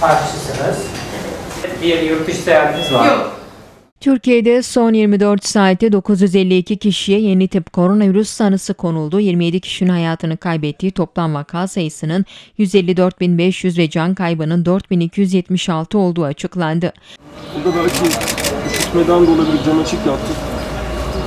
Karşısınız. Bir yurt dışı seyahatiniz var. Yok. Türkiye'de son 24 saatte 952 kişiye yeni tip koronavirüs tanısı konuldu. 27 kişinin hayatını kaybettiği toplam vaka sayısının 154.500 ve can kaybının 4.276 olduğu açıklandı. Burada belki üşütmeden de olabilir. Cam açık yaptık.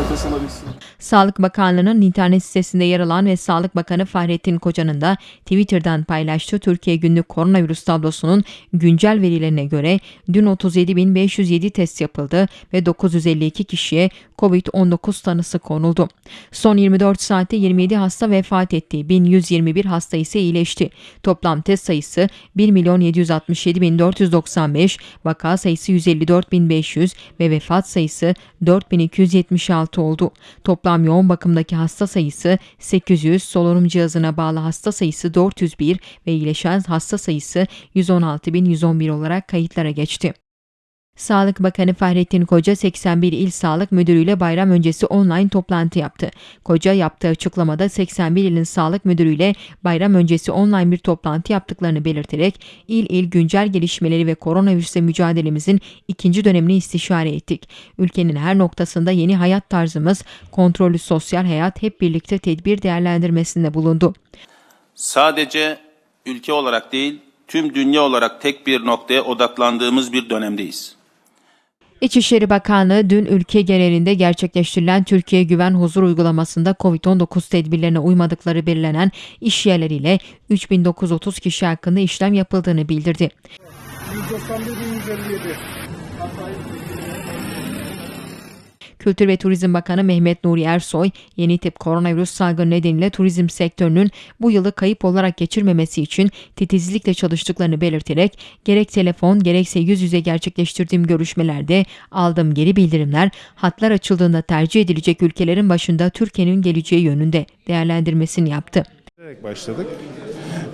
Nefes alabilsin. Sağlık Bakanlığı'nın internet sitesinde yer alan ve Sağlık Bakanı Fahrettin Koca'nın da Twitter'dan paylaştığı Türkiye günlük koronavirüs tablosunun güncel verilerine göre dün 37.507 test yapıldı ve 952 kişiye COVID-19 tanısı konuldu. Son 24 saatte 27 hasta vefat etti. 1121 hasta ise iyileşti. Toplam test sayısı 1.767.495, vaka sayısı 154.500 ve vefat sayısı 4.276 oldu. Toplam yoğun bakımdaki hasta sayısı 800, solunum cihazına bağlı hasta sayısı 401 ve iyileşen hasta sayısı 116.111 olarak kayıtlara geçti. Sağlık Bakanı Fahrettin Koca 81 İl Sağlık Müdürü ile bayram öncesi online toplantı yaptı. Koca yaptığı açıklamada 81 ilin sağlık müdürüyle bayram öncesi online bir toplantı yaptıklarını belirterek il il güncel gelişmeleri ve koronavirüsle mücadelemizin ikinci dönemini istişare ettik. Ülkenin her noktasında yeni hayat tarzımız, kontrollü sosyal hayat hep birlikte tedbir değerlendirmesinde bulundu. sadece ülke olarak değil, tüm dünya olarak tek bir noktaya odaklandığımız bir dönemdeyiz. İçişleri Bakanlığı dün ülke genelinde gerçekleştirilen Türkiye Güven Huzur uygulamasında COVID-19 tedbirlerine uymadıkları belirlenen iş yerleriyle 3930 kişi hakkında işlem yapıldığını bildirdi. Kültür ve Turizm Bakanı Mehmet Nuri Ersoy, yeni tip koronavirüs salgını nedeniyle turizm sektörünün bu yılı kayıp olarak geçirmemesi için titizlikle çalıştıklarını belirterek gerek telefon gerekse yüz yüze gerçekleştirdiğim görüşmelerde aldığım geri bildirimler hatlar açıldığında tercih edilecek ülkelerin başında Türkiye'nin geleceği yönünde değerlendirmesini yaptı. Başladık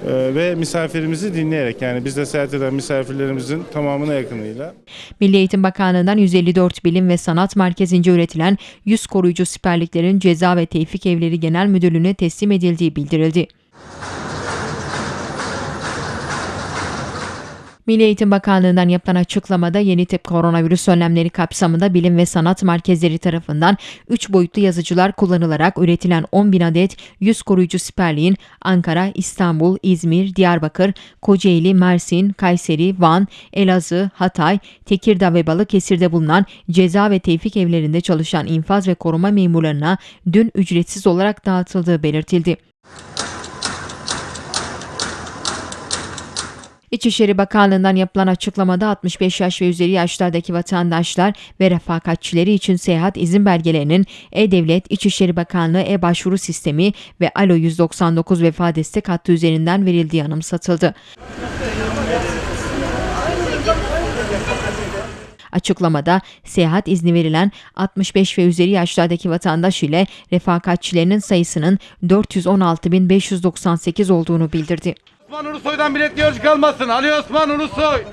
ve misafirimizi dinleyerek yani bizde seyahat eden misafirlerimizin tamamına yakınıyla Milli Eğitim Bakanlığı'ndan 154 Bilim ve Sanat Merkezi'nce üretilen 100 koruyucu siperliklerin Ceza ve Tevfik Evleri Genel Müdürlüğü'ne teslim edildiği bildirildi. Milli Eğitim Bakanlığı'ndan yapılan açıklamada yeni tip koronavirüs önlemleri kapsamında bilim ve sanat merkezleri tarafından 3 boyutlu yazıcılar kullanılarak üretilen 10 bin adet 100 koruyucu siperliğin Ankara, İstanbul, İzmir, Diyarbakır, Kocaeli, Mersin, Kayseri, Van, Elazığ, Hatay, Tekirdağ ve Balıkesir'de bulunan ceza ve tevfik evlerinde çalışan infaz ve koruma memurlarına dün ücretsiz olarak dağıtıldığı belirtildi. İçişleri Bakanlığı'ndan yapılan açıklamada 65 yaş ve üzeri yaşlardaki vatandaşlar ve refakatçileri için seyahat izin belgelerinin E-Devlet, İçişleri Bakanlığı e-başvuru sistemi ve Alo 199 vefa destek hattı üzerinden verildiği anımsatıldı. Açıklamada seyahat izni verilen 65 ve üzeri yaşlardaki vatandaş ile refakatçilerinin sayısının 416.598 olduğunu bildirdi. Osman Ulusoy'dan bilet görüş kalmasın. Ali Osman Ulusoy.